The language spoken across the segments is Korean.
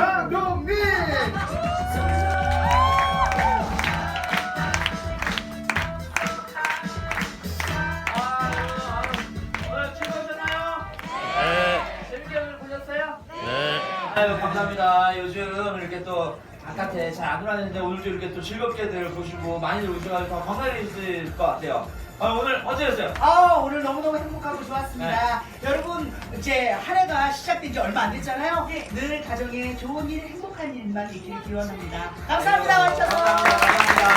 장동민! 아, 오늘 즐거우셨나요? 네. 재밌게 오늘 보셨어요? 네. 아유, 감사합니다. 요즘은 이렇게 또 바깥에 잘 안 돌아다니는데 오늘도 이렇게 또 즐겁게들 보시고 많이들 오셔가지고 건강해질 것 같아요. 아, 오늘 어제였어요? 아, 오늘 너무너무 행복하고 이제 한 해가 시작된 지 얼마 안 됐잖아요. 늘 가정에 좋은 일, 행복한 일만 있기를 기원합니다. 감사합니다. 와주셔서. 감사합니다.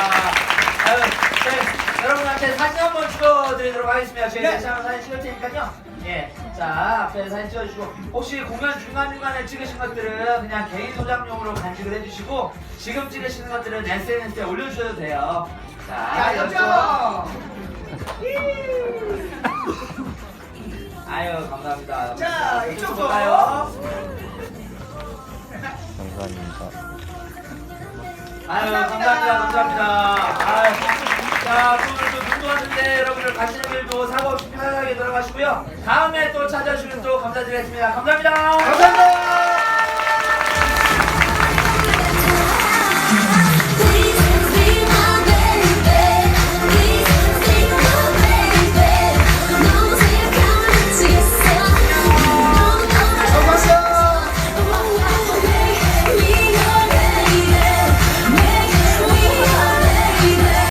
아유, 네, 여러분한테 사진 한번 찍어드리도록 하겠습니다. 저희 네. 다시 한번 사진 찍을 테니까요. 예. 자, 앞에 사진 찍어주시고, 혹시 공연 중간중간에 찍으신 것들은 그냥 개인 소장용으로 간직을 해주시고, 지금 찍으시는 것들은 SNS에 올려주셔도 돼요. 자, 자, 여기서. 였죠? 아유, 감사합니다. 자, 이쪽. 볼까요? 감사합니다. 아유, 감사합니다. 감사합니다. 감사합니다. 아유. 자, 또 오늘 또 눈도 왔는데 여러분들 가시는 길도 사고 없이 편안하게 돌아가시고요. 다음에 또 찾아주시면 또 감사드리겠습니다. 감사합니다. 감사합니다.